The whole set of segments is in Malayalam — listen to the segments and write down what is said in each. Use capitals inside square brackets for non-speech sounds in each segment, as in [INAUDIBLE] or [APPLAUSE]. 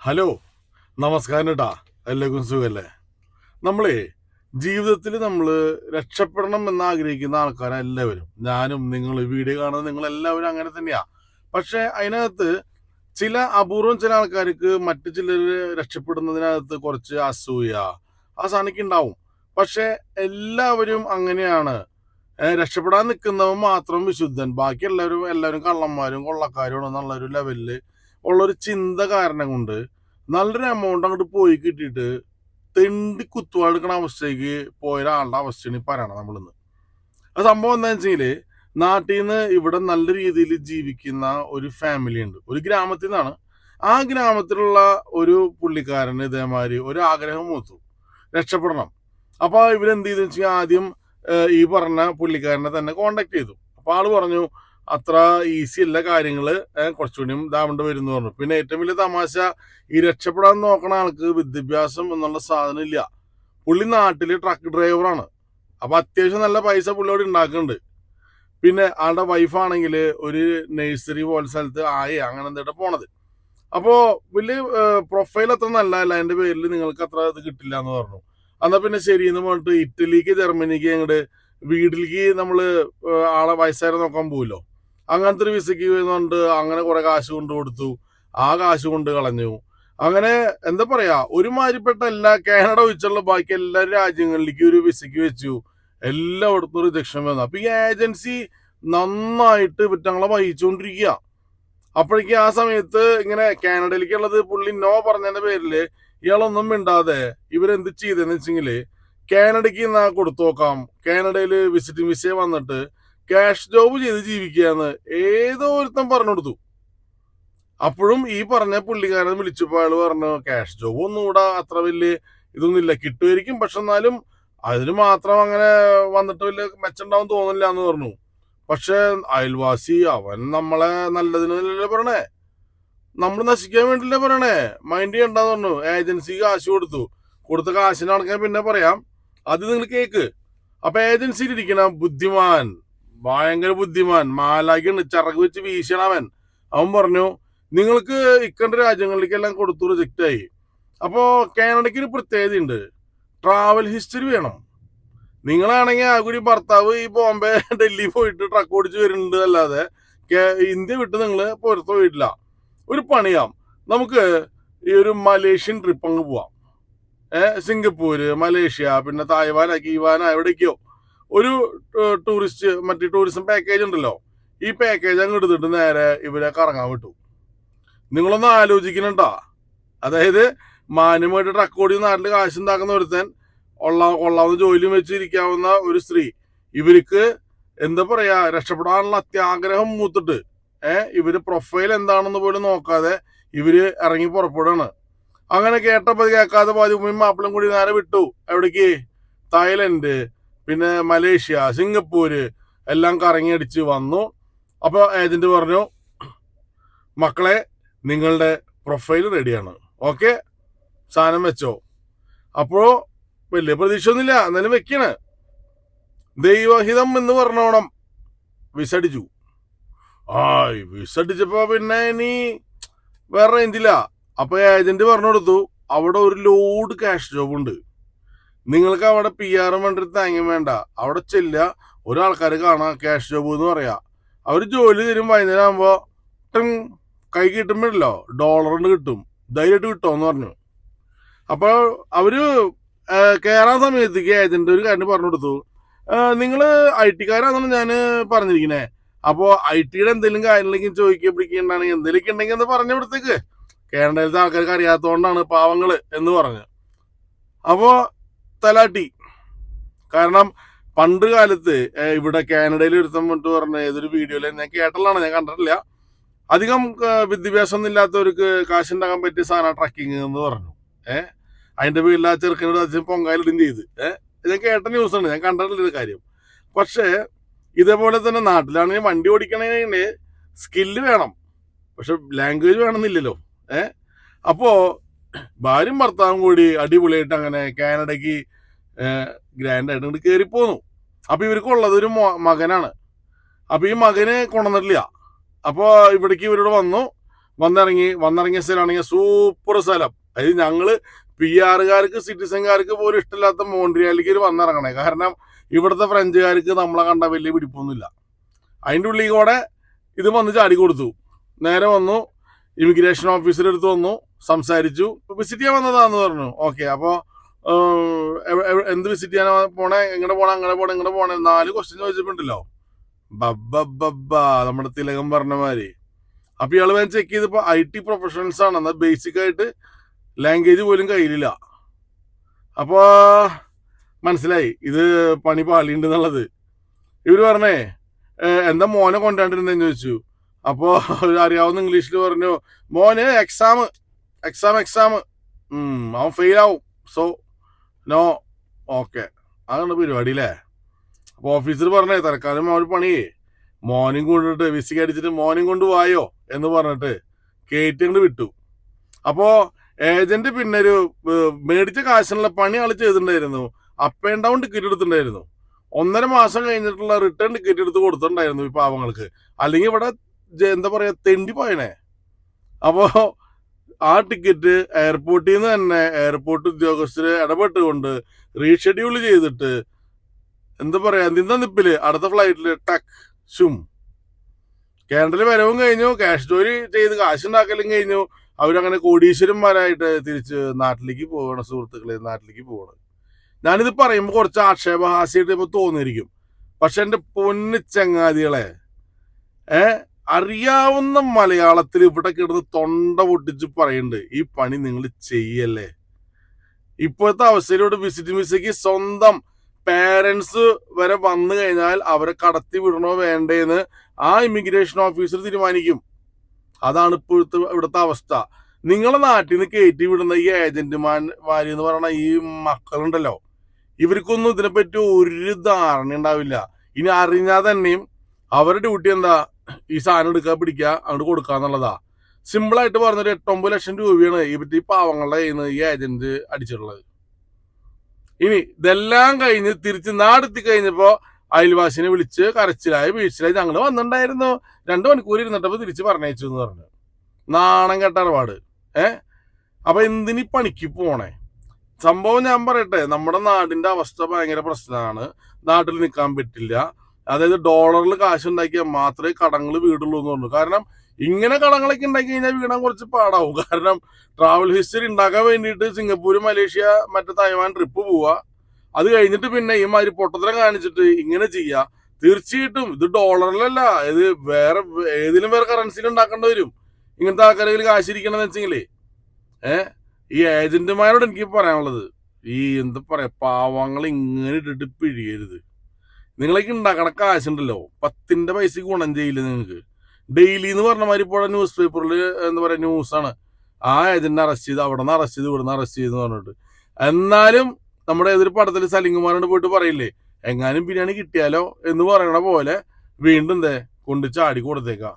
ഹലോ. നമസ്കാരം കേട്ടാ എല്ലാവർക്കും സുഖമല്ലേ നമ്മളേ ജീവിതത്തിൽ നമ്മൾ രക്ഷപ്പെടണം എന്ന് ആഗ്രഹിക്കുന്ന എല്ലാവരും. ഞാനും നിങ്ങൾ വീഡിയോ കാണുന്ന നിങ്ങൾ എല്ലാവരും അങ്ങനെ തന്നെയാ. പക്ഷെ അതിനകത്ത് ചില അപൂർവം ചില ആൾക്കാർക്ക് മറ്റു ചിലർ രക്ഷപ്പെടുന്നതിനകത്ത് കുറച്ച് അസൂയ ആ സാധനക്ക് ഉണ്ടാവും. പക്ഷെ എല്ലാവരും അങ്ങനെയാണ്. രക്ഷപ്പെടാൻ നിൽക്കുന്നവൻ മാത്രം വിശുദ്ധൻ. ബാക്കി എല്ലാവരും എല്ലാവരും കള്ളന്മാരും കൊള്ളക്കാരും എന്നുള്ള ഒരു ലെവലിൽ ഉള്ളൊരു ചിന്ത കാരണം കൊണ്ട് നല്ലൊരു എമൗണ്ട് അങ്ങോട്ട് പോയി കിട്ടിയിട്ട് തെണ്ടി കുത്തുവാടുക്കണ അവസ്ഥയ്ക്ക് പോയ ഒരാളുടെ അവസ്ഥയാണ് ഈ പറയണം നമ്മളിന്ന്. ആ സംഭവം എന്താണെന്ന് വെച്ചെങ്കിൽ നാട്ടിൽ നിന്ന് ഇവിടെ നല്ല രീതിയിൽ ജീവിക്കുന്ന ഒരു ഫാമിലി ഉണ്ട്. ഒരു ഗ്രാമത്തിൽ നിന്നാണ് ആ ഗ്രാമത്തിലുള്ള ഒരു പുള്ളിക്കാരൻ ഇതേമാതിരി ഒരു ആഗ്രഹം മൂത്തു. രക്ഷപ്പെടണം. അപ്പോൾ ഇവരെന്ത് ചെയ്തെന്ന് വെച്ചാൽ ആദ്യം ഈ പറഞ്ഞ പുള്ളിക്കാരനെ തന്നെ കോണ്ടാക്ട് ചെയ്തു. അപ്പോൾ ആൾ പറഞ്ഞു അത്ര ഈസി അല്ല കാര്യങ്ങൾ കുറച്ചുകൂടിയും ഇതാവേണ്ടി വരും എന്ന് പറഞ്ഞു. പിന്നെ ഏറ്റവും വലിയ തമാശ ഈ രക്ഷപ്പെടാൻ നോക്കണ ആൾക്ക് വിദ്യാഭ്യാസം എന്നുള്ള സാധനം ഇല്ല. പുള്ളി നാട്ടിൽ ട്രക്ക് ഡ്രൈവറാണ് അപ്പൊ അത്യാവശ്യം നല്ല പൈസ പുള്ളിയോട് ഉണ്ടാക്കുന്നുണ്ട്. പിന്നെ ആളുടെ വൈഫാണെങ്കിൽ ഒരു നഴ്സറി പോലെ സ്ഥലത്ത് ആയ അങ്ങനെ എന്തിട്ട് പോണത്. അപ്പോൾ വലിയ പ്രൊഫൈൽ അത്ര നല്ലതല്ല. അതിന്റെ പേരിൽ നിങ്ങൾക്ക് അത്ര ഇത് കിട്ടില്ല എന്ന് പറഞ്ഞു. എന്നാ പിന്നെ ശരി എന്ന് പറഞ്ഞിട്ട് ഇറ്റലിക്ക് ജർമ്മനിക്ക് അങ്ങോട്ട് വീട്ടിലേക്ക് നമ്മൾ ആളെ വയസ്സാരെ നോക്കാൻ പോവുമല്ലോ അങ്ങനത്തെ ഒരു വിസയ്ക്ക് വരുന്നുണ്ട് അങ്ങനെ കുറെ കാശ് കൊണ്ട് കൊടുത്തു. ആ കാശ് കൊണ്ട് കളഞ്ഞു. അങ്ങനെ എന്താ പറയാ ഒരുമാതിരിപ്പെട്ട എല്ലാ കാനഡ ഒഴിച്ചുള്ള ബാക്കി എല്ലാ രാജ്യങ്ങളിലേക്കും ഒരു വിസയ്ക്ക് വെച്ചു. എല്ലായിടത്തും റിജക്ഷൻ വന്നു. അപ്പൊ ഈ ഏജൻസി നന്നായിട്ട് പുറ്റങ്ങളെ വഹിച്ചുകൊണ്ടിരിക്കുക. അപ്പോഴേക്ക് ആ സമയത്ത് ഇങ്ങനെ കാനഡയിലേക്കുള്ളത് പുള്ളി നോ പറഞ്ഞതിന്റെ പേരിൽ ഇയാളൊന്നും മിണ്ടാതെ ഇവരെന്ത് ചെയ്തെന്ന് വെച്ചെങ്കിൽ കാനഡയ്ക്ക് കൊടുത്തു നോക്കാം. കാനഡയിൽ വിസിറ്റിംഗ് വിസയെ വന്നിട്ട് ക്യാഷ് ജോബ് ചെയ്ത് ജീവിക്കുകയെന്ന് ഏതോ ഒരുത്തൻ പറഞ്ഞു കൊടുത്തു. അപ്പോഴും ഈ പറഞ്ഞ പുള്ളിക്കാരൻ വിളിച്ചപ്പോൾ അയാൾ പറഞ്ഞു ക്യാഷ് ജോബ് ഒന്നും ഇവിടെ അത്ര വലിയ ഇതൊന്നുമില്ല കിട്ടുമായിരിക്കും. പക്ഷെ എന്നാലും അതിന് മാത്രം അങ്ങനെ വന്നിട്ട് വലിയ മെച്ചുണ്ടാവും തോന്നില്ല എന്ന് പറഞ്ഞു. പക്ഷെ അയൽവാസി അവൻ നമ്മളെ നല്ലതിനല്ലേ പറയണേ? നമ്മൾ നശിക്കാൻ വേണ്ടിയില്ലേ പറയണേ? മൈൻഡ് ചെയ്യണ്ടെന്ന് പറഞ്ഞു. ഏജൻസി കാശ് കൊടുത്തു. കൊടുത്ത കാശിനാണെങ്കിൽ പിന്നെ പറയാം. അത് നിങ്ങൾ കേക്ക്. അപ്പൊ ഏജൻസിയിൽ ഇരിക്കണം ബുദ്ധിമാൻ ഭയങ്കര ബുദ്ധിമാൻ. മാലാക്കിണ്ട് ചിറക് വെച്ച് വീശണവൻ അവൻ. പറഞ്ഞു നിങ്ങൾക്ക് ഇക്കണ്ട രാജ്യങ്ങളിലേക്കെല്ലാം കൊടുത്തു റിജക്റ്റ് ആയി അപ്പോ കാനഡയ്ക്ക് ഒരു പ്രത്യേകത ഉണ്ട് ട്രാവൽ ഹിസ്റ്ററി വേണം. നിങ്ങളാണെങ്കിൽ ആ കൂടി ഭർത്താവ് ഈ ബോംബെ [LAUGHS] ഡൽഹി പോയിട്ട് ട്രക്ക് ഓടിച്ച് വരുന്നുണ്ട് അല്ലാതെ ഇന്ത്യ വിട്ട് നിങ്ങൾ പുറത്ത് പോയിട്ടില്ല ഒരു പണിയാം. നമുക്ക് ഈ ഒരു മലേഷ്യൻ ട്രിപ്പ് അങ്ങ് പോവാം. സിംഗപ്പൂര് മലേഷ്യ പിന്നെ തായ്വാൻ കീവാന എവിടേക്കോ. ഒരു ടൂറിസ്റ്റ് മറ്റേ ടൂറിസം പാക്കേജ് ഉണ്ടല്ലോ. ഈ പാക്കേജ് അങ്ങ് എടുത്തിട്ട് നേരെ ഇവരെ കറങ്ങാൻ വിട്ടു. നിങ്ങളൊന്ന് ആലോചിക്കണട്ടാ അതായത് മാന്യമായിട്ട് ട്രക്കോടി നാട്ടിൽ കാശ് ഉണ്ടാക്കുന്ന ഒരുത്തൻ ഉള്ള കൊള്ളാവുന്ന ജോലിയും വെച്ചിരിക്കാവുന്ന ഒരു സ്ത്രീ ഇവർക്ക് എന്താ പറയാ രക്ഷപ്പെടാനുള്ള അത്യാഗ്രഹം മൂത്തിട്ട് ഏഹ് ഇവർ പ്രൊഫൈൽ എന്താണെന്ന് പോലും നോക്കാതെ ഇവർ ഇറങ്ങി പുറപ്പെടുകയാണ്. അങ്ങനെ കേട്ടപ്പോൾ കേൾക്കാതെ പാതി ഉമ്മയും മാപ്പിളും കൂടി നേരെ വിട്ടു. എവിടേക്ക്? തായ്ലൻഡ്. പിന്നെ മലേഷ്യ സിംഗപ്പൂര് എല്ലാം കറങ്ങിയടിച്ച് വന്നു. അപ്പോൾ ഏജന്റ് പറഞ്ഞു മക്കളെ നിങ്ങളുടെ പ്രൊഫൈൽ റെഡിയാണ്. ഓക്കെ? സാധനം വെച്ചോ. അപ്പോ വലിയ പ്രതീക്ഷ ഒന്നുമില്ല എന്നാലും വെക്കണ്. ദൈവഹിതം എന്ന് പറഞ്ഞോണം. വിസടിച്ചു. ആ വിസടിച്ചപ്പോ പിന്നെ ഇനി വേറെ റേഞ്ചില്ല. അപ്പൊ ഏജന്റ് പറഞ്ഞു കൊടുത്തു അവിടെ ഒരു ലോഡ് ക്യാഷ് ജോബ് ഉണ്ട്. നിങ്ങൾക്ക് അവിടെ പി ആർ വേണ്ടി തേങ്ങയും വേണ്ട. അവിടെ ചെല്ലുക ഒരാൾക്കാർ കാണാം ക്യാഷ് ജോബ് എന്ന് പറയാ. അവർ ജോലി തരും വൈകുന്നേരം ആകുമ്പോൾ ടിങ് കൈ കിട്ടുമ്പോഴല്ലോ ഡോളറിന് കിട്ടും. ധൈര്യമായിട്ട് കിട്ടുമെന്ന് പറഞ്ഞു. അപ്പോൾ അവർ കയറാൻ സമയത്തേക്ക് ഏജന്റ് ഒരു കാര്യം പറഞ്ഞു കൊടുത്തു. നിങ്ങൾ ഐ ടിക്കാരാണെന്നാണ് ഞാൻ പറഞ്ഞിരിക്കുന്നത് അപ്പോൾ ഐ ടിയുടെ എന്തെങ്കിലും കാര്യങ്ങളിലേക്ക് ചോദിക്കുക പിടിക്കേണ്ടാണെങ്കിൽ എന്തെങ്കിലും ഉണ്ടെങ്കിൽ എന്ന് പറഞ്ഞു കൊടുത്തേക്ക്. കേരളത്തിലത്തെ ആൾക്കാർക്ക് അറിയാത്തതുകൊണ്ടാണ് പാവങ്ങൾ എന്ന് പറഞ്ഞു. അപ്പോ തലാട്ടി. കാരണം പണ്ട് കാലത്ത് ഇവിടെ കാനഡയിൽ ഒരുത്തം വിട്ട് പറഞ്ഞ ഏതൊരു വീഡിയോയിൽ ഞാൻ കേട്ടലാണ് ഞാൻ കണ്ടിട്ടില്ല. അധികം വിദ്യാഭ്യാസം ഒന്നും ഇല്ലാത്തവർക്ക് കാശുണ്ടാക്കാൻ പറ്റിയ സാധനം ട്രക്കിങ് എന്ന് പറഞ്ഞു. ഏഹ് അതിന്റെ പേരിൽ ചെറുക്കനോട് അച്ഛൻ പൊങ്കാലിടും ചെയ്ത്. ഏഹ് ഞാൻ കേട്ട ന്യൂസ് ആണ് ഞാൻ കണ്ടിട്ടില്ല കാര്യം. പക്ഷേ ഇതേപോലെ തന്നെ നാട്ടിലാണെങ്കിൽ വണ്ടി ഓടിക്കണേന് സ്കില്ല് വേണം. പക്ഷെ ലാംഗ്വേജ് വേണമെന്നില്ലല്ലോ. ഏഹ് അപ്പോ ഭാര്യയും ഭർത്താവും കൂടി അടിപൊളിയായിട്ട് അങ്ങനെ കാനഡയ്ക്ക് ഗ്രാൻഡ് ആയിട്ട് ഇങ്ങോട്ട് കയറി പോന്നു. അപ്പൊ ഇവർക്കുള്ളത് ഒരു മകനാണ്. അപ്പൊ ഈ മകന് കൊണ്ടുവന്നിട്ടില്ല. അപ്പൊ ഇവിടേക്ക് ഇവരോട് വന്നു. വന്നിറങ്ങി വന്നിറങ്ങിയ സ്ഥലമാണെങ്കിൽ സൂപ്പർ സ്ഥലം. അതായത് ഞങ്ങൾ പി ആറുകാർക്ക് സിറ്റിസൺകാർക്ക് പോലും ഇഷ്ടമില്ലാത്ത മോൺട്രിയാലിക്ക് വന്നിറങ്ങണേ. കാരണം ഇവിടുത്തെ ഫ്രഞ്ചുകാർക്ക് നമ്മളെ കണ്ട വലിയ പിടിപ്പൊന്നുമില്ല. അതിന്റെ ഉള്ളിൽ കൂടെ ഇത് വന്ന് ചാടി കൊടുത്തു. നേരെ വന്നു. ഇമിഗ്രേഷൻ ഓഫീസർ അടുത്ത് വന്നു. സംസാരിച്ചു. വിസിറ്റ് ചെയ്യാൻ വന്നതാന്ന് പറഞ്ഞു. ഓക്കെ അപ്പോൾ എന്ത് വിസിറ്റ് ചെയ്യാനാ പോണേ? എങ്ങനെ പോണേ? അങ്ങനെ പോണേ എങ്ങനെ പോണേ. നാല് ക്വസ്റ്റ്യൻ ചോദിച്ചിട്ടുണ്ടല്ലോ. ബബ്ബബ്ബ നമ്മുടെ തിലകം പറഞ്ഞ മാതിരി. അപ്പൊ ഇയാൾ വേഗം ചെക്ക് ചെയ്തപ്പോ ഐ ടി പ്രൊഫഷണൽസ് ആണ്. എന്നാൽ ബേസിക് ആയിട്ട് ലാംഗ്വേജ് പോലും കയ്യിലില്ല. അപ്പോ മനസ്സിലായി. ഇത് പണി പാളിയുണ്ട് എന്നുള്ളത്. ഇവർ പറഞ്ഞേ എന്താ മോനെ കൊണ്ടാണ്ടിരുന്നെന്ന് ചോദിച്ചു. അപ്പോ അറിയാവുന്ന ഇംഗ്ലീഷിൽ പറഞ്ഞു മോന് എക്സാം എക്സാം എക്സാം അവൻ ഫെയിൽ ആവും സോ നോ ഓക്കെ അതാണ് പരിപാടി അല്ലേ അപ്പോൾ ഓഫീസർ പറഞ്ഞേ തൽക്കാലം അവർ പണിയേ. മോനും കൊണ്ടിട്ട് വിസിക്ക് അടിച്ചിട്ട് മോനും കൊണ്ട് വായോ എന്ന് പറഞ്ഞിട്ട് കയറ്റി വിട്ടു. അപ്പോൾ ഏജന്റ് പിന്നെ ഒരു മേടിച്ച കാശിനുള്ള പണി ആൾ ചെയ്തിട്ടുണ്ടായിരുന്നു. അപ്പ് ആൻഡ് ഡൗൺ ടിക്കറ്റ് എടുത്തിട്ടുണ്ടായിരുന്നു. ഒന്നര മാസം കഴിഞ്ഞിട്ടുള്ള റിട്ടേൺ ടിക്കറ്റ് എടുത്ത് കൊടുത്തിട്ടുണ്ടായിരുന്നു ഈ പാവങ്ങൾക്ക്. അല്ലെങ്കിൽ ഇവിടെ എന്താ പറയാ തെണ്ടി പോയനെ. അപ്പോ ആ ടിക്കറ്റ് എയർപോർട്ടിൽ നിന്ന് തന്നെ എയർപോർട്ട് ഉദ്യോഗസ്ഥര് ഇടപെട്ടുകൊണ്ട് റീഷെഡ്യൂൾ ചെയ്തിട്ട് എന്താ പറയാ നിന്ന നിപ്പിൽ അടുത്ത ഫ്ലൈറ്റിൽ ടക്ക് ഷും കേരളത്തിൽ വരവും കഴിഞ്ഞു ക്യാഷ് ജോലി ചെയ്ത് കാശുണ്ടാക്കലും കഴിഞ്ഞു. അവരങ്ങനെ കോടീശ്വരന്മാരായിട്ട് തിരിച്ച് നാട്ടിലേക്ക് പോകണം സുഹൃത്തുക്കളെ നാട്ടിലേക്ക് പോകണം ഞാനിത് പറയുമ്പോൾ കുറച്ച് ആക്ഷേപഹാസ്യമായിട്ട് ഇപ്പൊ തോന്നിയിരിക്കും. പക്ഷെ എന്റെ പൊന്നു ചങ്ങാതികളെ ഏ? അറിയാവുന്ന മലയാളത്തിൽ ഇവിടെ കിടന്ന് തൊണ്ട പൊട്ടിച്ച് പറയുന്നുണ്ട് ഈ പണി നിങ്ങൾ ചെയ്യല്ലേ? ഇപ്പോഴത്തെ അവസ്ഥയിലൂടെ വിസിറ്റ് വിസയ്ക്ക് സ്വന്തം പേരൻസ് വരെ വന്നു കഴിഞ്ഞാൽ അവരെ കടത്തി വിടണോ വേണ്ടേന്ന് ആ ഇമിഗ്രേഷൻ ഓഫീസർ തീരുമാനിക്കും. അതാണ് ഇപ്പോഴത്തെ ഇവിടുത്തെ അവസ്ഥ. നിങ്ങളെ നാട്ടിൽ നിന്ന് കയറ്റി വിടുന്ന ഈ ഏജന്റുമാർ എന്ന് പറയുന്ന ഈ മക്കളുണ്ടല്ലോ ഇവർക്കൊന്നും ഇതിനെപ്പറ്റി ഒരു ധാരണ ഉണ്ടാവില്ല ഇനി അറിഞ്ഞാൽ തന്നെയും അവരുടെ ഡ്യൂട്ടി എന്താ? ഈ സാധനം എടുക്കുക പിടിക്കുക അങ്ങോട്ട് കൊടുക്കുക എന്നുള്ളതാ. സിമ്പിൾ ആയിട്ട് പറഞ്ഞൊരു എട്ടൊമ്പത് ലക്ഷം രൂപയാണ് ഇവരുടെ ഈ പാവങ്ങളുടെ കയ്യിൽ നിന്ന് ഈ ഏജന്റ് അടിച്ചിട്ടുള്ളത്. ഇനി ഇതെല്ലാം കഴിഞ്ഞ് തിരിച്ച് നാടെത്തി കഴിഞ്ഞപ്പോ അയൽവാസിനെ വിളിച്ച് കരച്ചിലായി വീഴ്ചയിലായി ഞങ്ങൾ വന്നിട്ടുണ്ടായിരുന്നു. രണ്ടു മണിക്കൂർ ഇരുന്നിട്ടപ്പോ തിരിച്ച് പറഞ്ഞയച്ചു എന്ന് പറഞ്ഞു. നാണം കെട്ട ഇടപാട്. ഏ? അപ്പൊ എന്തിനീ പണിക്ക് പോണേ? സംഭവം ഞാൻ പറയട്ടെ നമ്മുടെ നാടിന്റെ അവസ്ഥ ഭയങ്കര പ്രശ്നമാണ്. നാട്ടിൽ നിൽക്കാൻ പറ്റില്ല. അതായത് ഡോളറിൽ കാശ് ഉണ്ടാക്കിയാൽ മാത്രമേ കടങ്ങൾ വീടുള്ളൂ എന്ന് പറഞ്ഞു. കാരണം ഇങ്ങനെ കടങ്ങളൊക്കെ ഉണ്ടാക്കി കഴിഞ്ഞാൽ വീടാൻ കുറച്ച് പാടാവും. കാരണം ട്രാവൽ ഹിസ്റ്ററി ഉണ്ടാക്കാൻ വേണ്ടിയിട്ട് സിംഗപ്പൂർ മലേഷ്യ മറ്റേ തായ്വാൻ ട്രിപ്പ് പോവുക അത് കഴിഞ്ഞിട്ട് പിന്നെ ഈ മാതിരി പൊട്ടത്തരം കാണിച്ചിട്ട് ഇങ്ങനെ ചെയ്യുക തീർച്ചയായിട്ടും ഇത് ഡോളറിലല്ല ഇത് വേറെ ഏതിലും വേറെ കറൻസിയിൽ ഉണ്ടാക്കേണ്ടി വരും. ഇങ്ങനത്തെ ആൾക്കാരെ കാശിരിക്കണമെന്ന് വെച്ചെങ്കിലേ. ഏഹ് ഈ ഏജന്റുമാരോട് എനിക്ക് പറയാനുള്ളത്. ഈ എന്താ പറയാ പാവങ്ങൾ ഇങ്ങനെ ഇട്ടിട്ട് പിഴിയരുത്. നിങ്ങളേക്ക് ഉണ്ടാക്കണ കാശുണ്ടല്ലോ. പത്തിന്റെ പൈസ ഗുണം ചെയ്യില്ല നിങ്ങൾക്ക്? ഡെയിലി എന്ന് പറഞ്ഞ മാതിരി ഇപ്പോൾ ന്യൂസ് പേപ്പറിൽ എന്താ പറയുക ന്യൂസാണ് ആ ഏജന്റിനെ അറസ്റ്റ് ചെയ്ത് അവിടെ നിന്ന് അറസ്റ്റ് ചെയ്ത് ഇവിടെ നിന്ന് അറസ്റ്റ് ചെയ്തെന്ന് പറഞ്ഞിട്ട്. എന്നാലും നമ്മുടെ ഏതൊരു പടത്തിൽ സലിംകുമാരോട് പോയിട്ട് പറയില്ലേ എങ്ങാനും ബിരിയാണി കിട്ടിയാലോ? എന്ന് പറയണ പോലെ വീണ്ടും ദേ കൊണ്ട് ചാടി കൊടുത്തേക്കാം.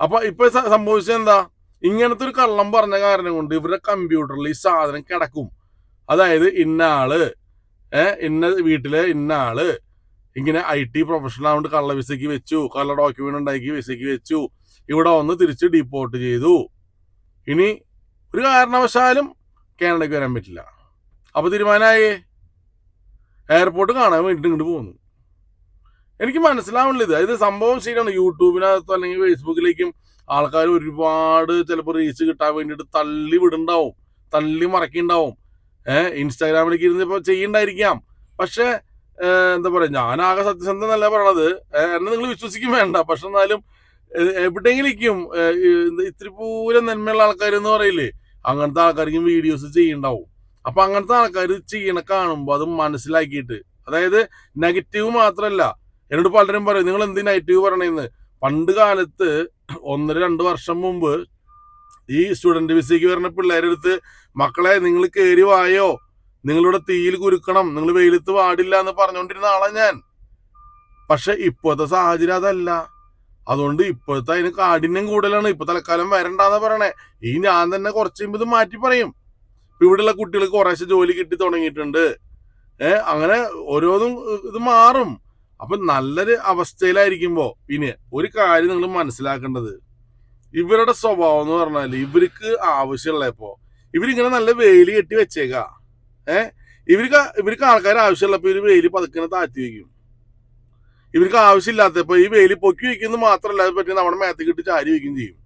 അപ്പൊ ഇപ്പൊ സംഭവിച്ചത് എന്താ? ഇങ്ങനത്തെ ഒരു കള്ളം പറഞ്ഞ കാരണം കൊണ്ട് ഇവരുടെ കമ്പ്യൂട്ടറിൽ ഈ സാധനം കിടക്കും. അതായത് ഇന്ന ആൾ ഏഹ് ഇന്ന വീട്ടിലെ ഇന്ന ആൾ ഇങ്ങനെ ഐ ടി പ്രൊഫഷണൽ ആവുകൊണ്ട് കള്ള വിസയ്ക്ക് വെച്ചു കള്ള ഡോക്യുമെന്റ് ഉണ്ടാക്കി വിസയ്ക്ക് വെച്ചു. ഇവിടെ വന്ന് തിരിച്ച് ഡിപ്പോർട്ട് ചെയ്തു. ഇനി ഒരു കാരണവശാലും കാനഡയ്ക്ക് വരാൻ പറ്റില്ല. അപ്പൊ തീരുമാനമായി? എയർപോർട്ട് കാണാൻ വേണ്ടി ഇങ്ങോട്ട് പോകുന്നു എനിക്ക് മനസ്സിലാവുന്നില്ല ഇത്. അതായത് സംഭവം ശരിയാണ്. യൂട്യൂബിനകത്തോ അല്ലെങ്കിൽ ഫേസ്ബുക്കിലേക്കും ആൾക്കാർ ഒരുപാട് ചിലപ്പോൾ റീച്ച് കിട്ടാൻ വേണ്ടിയിട്ട് തള്ളി വിടുണ്ടാവും തള്ളി മറക്കിണ്ടാവും. ഏഹ് ഇൻസ്റ്റാഗ്രാമിലേക്ക് ഇരുന്ന് ഇപ്പൊ ചെയ്യണ്ടായിരിക്കാം. പക്ഷെ എന്താ പറയാ ഞാനാകെ സത്യസന്ധ എന്നല്ല പറയണത് എന്നെ നിങ്ങൾ വിശ്വസിക്കും വേണ്ട. പക്ഷെ എന്നാലും എവിടെയെങ്കിലും ഇത്തിരി പൂരം നന്മയുള്ള ആൾക്കാർ എന്ന് പറയില്ലേ അങ്ങനത്തെ ആൾക്കാർക്കും വീഡിയോസ് ചെയ്യണ്ടാവും. അപ്പൊ അങ്ങനത്തെ ആൾക്കാർ ചെയ്യണ കാണുമ്പോൾ അത് മനസ്സിലാക്കിയിട്ട് അതായത് നെഗറ്റീവ് മാത്രമല്ല എന്നോട് പലരും പറയും നിങ്ങൾ എന്ത് നെഗറ്റീവ് പറയണെന്ന്? പണ്ട് കാലത്ത് ഒന്നര രണ്ട് വർഷം മുമ്പ് ഈ സ്റ്റുഡന്റ് വിസയ്ക്ക് വരുന്ന പിള്ളേരെടുത്ത് മക്കളെ നിങ്ങൾ കയറി വായോ? നിങ്ങളിവിടെ തീയിൽ കുരുക്കണം നിങ്ങൾ വെയിലത്ത് പാടില്ല എന്ന് പറഞ്ഞുകൊണ്ടിരുന്ന ആളാ ഞാൻ. പക്ഷെ ഇപ്പോഴത്തെ സാഹചര്യം അതല്ല. അതുകൊണ്ട് ഇപ്പോഴത്തെ അതിന് കാഠിന്യം കൂടുതലാണ്. ഇപ്പൊ തൽക്കാലം വരണ്ടാന്ന് പറയണേ. ഈ ഞാൻ തന്നെ കുറച്ച് കഴിയുമ്പോൾ ഇത് മാറ്റി പറയും. ഇവിടെയുള്ള കുട്ടികൾ കുറേശ്ശെ ജോലി കിട്ടി തുടങ്ങിയിട്ടുണ്ട്. ഏഹ് അങ്ങനെ ഓരോന്നും ഇത് മാറും. അപ്പൊ നല്ലൊരു അവസ്ഥയിലായിരിക്കുമ്പോ പിന്നെ ഒരു കാര്യം നിങ്ങൾ മനസ്സിലാക്കേണ്ടത്. ഇവരുടെ സ്വഭാവം എന്ന് പറഞ്ഞാൽ ഇവർക്ക് ആവശ്യമുള്ള ഇപ്പോ ഇവരിങ്ങനെ നല്ല വെയിൽ കെട്ടി വെച്ചേക്ക. ഏ? ഇവർക്ക് ഇവർക്ക് ആൾക്കാർ ആവശ്യമുള്ളപ്പോൾ ഇവർ വെയിൽ പതുക്കനെ താഴ്ത്തി വയ്ക്കും. ഇവർക്ക് ആവശ്യമില്ലാത്തപ്പോൾ ഈ വെയിൽ പൊക്കി വയ്ക്കുന്നത് മാത്രമല്ല അത് പറ്റി നമ്മുടെ മേത്തേക്ക് ചാരി വയ്ക്കുകയും ചെയ്യും.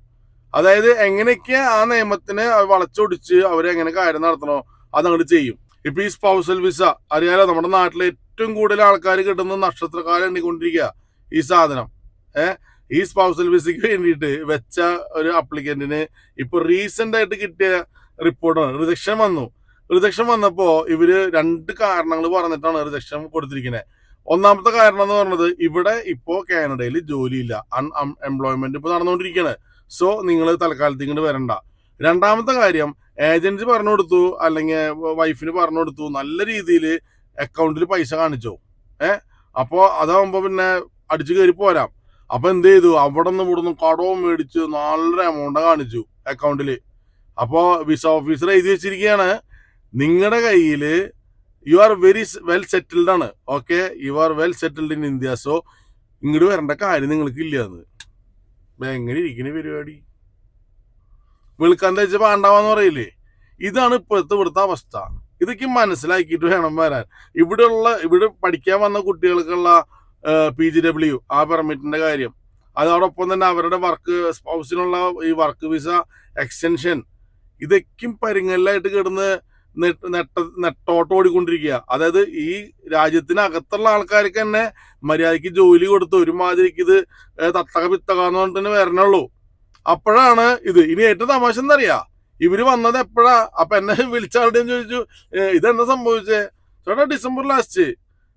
അതായത് എങ്ങനെയൊക്കെ ആ നിയമത്തിനെ വളച്ചൊടിച്ച് അവരെങ്ങനെ കാര്യം നടത്തണോ അതങ്ങോട്ട് ചെയ്യും. ഇപ്പൊ ഈ സ്പൗസൽ വിസ അറിയാലോ നമ്മുടെ നാട്ടിലെ ഏറ്റവും കൂടുതൽ ആൾക്കാർ കിട്ടുന്ന നക്ഷത്രക്കാരെ എണ്ണിക്കൊണ്ടിരിക്കുക ഈ സാധനം. ഏഹ് ഈ സ്പൗസൽ വിസയ്ക്ക് വേണ്ടിയിട്ട് വെച്ച ഒരു അപ്ലിക്കന്റിന് ഇപ്പൊ റീസെന്റ് ആയിട്ട് കിട്ടിയ റിപ്പോർട്ടാണ് റിജക്ഷൻ വന്നു. റിജക്ഷൻ വന്നപ്പോ ഇവർ രണ്ട് കാരണങ്ങൾ പറഞ്ഞിട്ടാണ് റിജക്ഷൻ കൊടുത്തിരിക്കുന്നത് ഒന്നാമത്തെ കാരണം എന്ന് പറഞ്ഞത് ഇവിടെ ഇപ്പോ കാനഡയിൽ ജോലിയില്ല. അൺ എംപ്ലോയ്മെന്റ് ഇപ്പൊ നടന്നുകൊണ്ടിരിക്കുകയാണ് സോ നിങ്ങൾ തൽക്കാലത്ത് ഇങ്ങോട്ട് വരണ്ട. രണ്ടാമത്തെ കാര്യം ഏജൻസി പറഞ്ഞു കൊടുത്തു അല്ലെങ്കിൽ വൈഫിന് പറഞ്ഞു കൊടുത്തു നല്ല രീതിയിൽ അക്കൗണ്ടിൽ പൈസ കാണിച്ചു. ഏ? അപ്പോൾ അതാവുമ്പോൾ പിന്നെ അടിച്ചു കയറി പോരാം. അപ്പൊ എന്ത് ചെയ്തു? അവിടെ നിന്ന് ഇവിടുന്ന് കടവും മേടിച്ച് നല്ലൊരു എമൗണ്ട് കാണിച്ചു അക്കൗണ്ടിൽ അപ്പോൾ വിസ ഓഫീസർ എഴുതി വെച്ചിരിക്കുകയാണ് നിങ്ങളുടെ കയ്യിൽ you are very well settled ആണ്. Okay you are well settled in India so ഇങ്ങോട്ട് വരേണ്ട കാര്യം നിങ്ങൾക്ക് ഇല്ല എന്ന് എങ്ങനെ ഇരിക്കുന്ന പരിപാടി. വിളിക്കാൻ തേച്ച് പാണ്ടാവാന്ന് പറയില്ലേ? ഇതാണ് ഇപ്പോഴത്തെ ഇവിടുത്തെ അവസ്ഥ. ഇതൊക്കെ മനസ്സിലാക്കിയിട്ട് വേണം വരാൻ. ഇവിടെയുള്ള ഇവിടെ പഠിക്കാൻ വന്ന കുട്ടികൾക്കുള്ള പി ജി ഡബ്ല്യു ആ പെർമിറ്റിന്റെ കാര്യം. അതോടൊപ്പം തന്നെ അവരുടെ വർക്ക് സ്പൗസിനുള്ള ഈ വർക്ക് വിസ എക്സ്റ്റൻഷൻ ഇതൊക്കെയും പരിങ്ങലായിട്ട് കിടന്ന് നെട്ട് നെട്ട നെട്ടോട്ട് ഓടിക്കൊണ്ടിരിക്കുക അതായത് ഈ രാജ്യത്തിനകത്തുള്ള ആൾക്കാർക്ക് തന്നെ മര്യാദയ്ക്ക് ജോലി കൊടുത്ത് ഒരുമാതിരിക്ക് ഇത് തത്തക പിത്തക എന്ന് പറഞ്ഞിട്ട് വരണുള്ളൂ. അപ്പോഴാണ് ഇത്. ഇനി ഏറ്റവും തമാശ എന്നറിയാ ഇവർ വന്നത് എപ്പോഴാ? അപ്പൊ എന്നെ വിളിച്ചാളുടെ ചോദിച്ചു "ഏ, ഇതെന്താ സംഭവിച്ചേ? ചേട്ടാ ഡിസംബർ ലാസ്റ്റ്.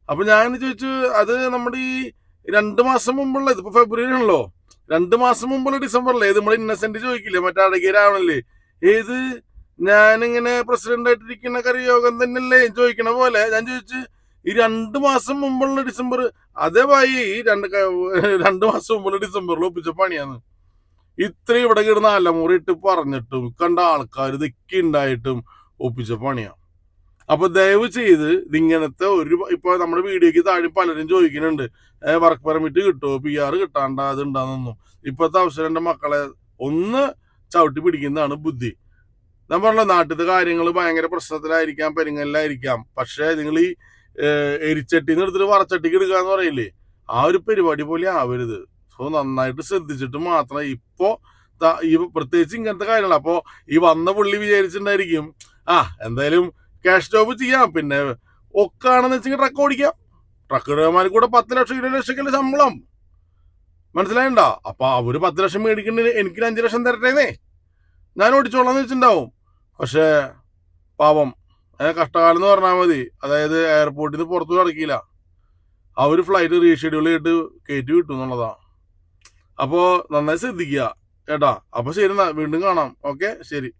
അപ്പൊ ഞാൻ ചോദിച്ചു അത് നമ്മുടെ ഈ രണ്ട് മാസം മുമ്പുള്ള ഇതിപ്പോ ഫെബ്രുവരി ആണല്ലോ. രണ്ട് മാസം മുമ്പുള്ള ഡിസംബറിലെ ഇത് നമ്മുടെ ഇന്നസെന്റ് ചോദിക്കില്ലേ? മറ്റേ അടകിരാവണല്ലേ ഏത് ഞാനിങ്ങനെ പ്രസിഡന്റ് ആയിട്ടിരിക്കുന്ന കറിയോഗം തന്നെയല്ലേ? ചോദിക്കണ പോലെ ഞാൻ ചോദിച്ചു ഈ രണ്ട് മാസം മുമ്പുള്ള ഡിസംബർ അതേ ഈ രണ്ട് രണ്ടു മാസം മുമ്പുള്ള ഡിസംബറിൽ ഒപ്പിച്ച പണിയാണ്. ഇത്രയും ഇവിടെ കിടന്ന അലമുറിയിട്ട് പറഞ്ഞിട്ടും കണ്ട ആൾക്കാർ ഇതൊക്കെ ഉണ്ടായിട്ടും ഒപ്പിച്ച പണിയാ അപ്പൊ ദയവ് ചെയ്ത് ഇതിങ്ങനത്തെ ഒരു ഇപ്പൊ നമ്മുടെ വീഡിയോക്ക് താഴെ പലരും ചോദിക്കുന്നുണ്ട് വർക്ക് പെർമിറ്റ് കിട്ടുമോ പി ആർ കിട്ടാണ്ട? അത് ഉണ്ടാന്നൊന്നും ഇപ്പോഴത്തെ അവസരം എന്റെ മക്കളെ ഒന്ന് ചവിട്ടി പിടിക്കുന്നതാണ് ബുദ്ധി. ഞാൻ പറഞ്ഞ നാട്ടിലത്തെ കാര്യങ്ങൾ ഭയങ്കര പ്രശ്നത്തിലായിരിക്കാം പെരുങ്ങലിലായിരിക്കാം. പക്ഷേ നിങ്ങൾ ഈ എരിച്ചട്ടിന്ന് എടുത്തിട്ട് വറച്ചട്ടിക്ക് എടുക്കുക എന്ന് പറയില്ലേ? ആ ഒരു പരിപാടി പോലെ ആവരുത്. സോ നന്നായിട്ട് ശ്രദ്ധിച്ചിട്ട് മാത്രം ഇപ്പോ ത- ഈ പ്രത്യേകിച്ച് ഇങ്ങനത്തെ കാര്യങ്ങൾ അപ്പോ ഈ വന്ന പുള്ളി വിചാരിച്ചിട്ടുണ്ടായിരിക്കും ആ എന്തായാലും ക്യാഷ് ജോബ് ചെയ്യാം. പിന്നെ ഒക്കാണെന്ന് വെച്ചെങ്കിൽ ട്രക്ക് ഓടിക്കാം. ട്രക്ക് ഡ്രൈവർമാർ കൂടെ പത്ത് ലക്ഷം ഇരുപത് ലക്ഷം ശമ്പളം. മനസ്സിലായണ്ട? അപ്പൊ അവർ പത്ത് ലക്ഷം മേടിക്കുന്നതിന് എനിക്ക് അഞ്ചു ലക്ഷം തരട്ടേന്നേ. ഞാൻ ഓടിച്ചോളാന്ന് വെച്ചിട്ടുണ്ടാവും. പക്ഷേ പാവം. കഷ്ടകാലം എന്ന് പറഞ്ഞാൽ മതി. അതായത് എയർപോർട്ടിൽ നിന്ന് പുറത്തു കിടക്കില്ല ഒരു ഫ്ലൈറ്റ് റീഷെഡ്യൂൾ ചെയ്തിട്ട് കയറ്റി വിട്ടു എന്നുള്ളതാ. അപ്പോൾ നന്നായി ശ്രദ്ധിക്കുക. കേട്ടാ? അപ്പോൾ ശരി വീണ്ടും കാണാം. ഓക്കെ? ശരി.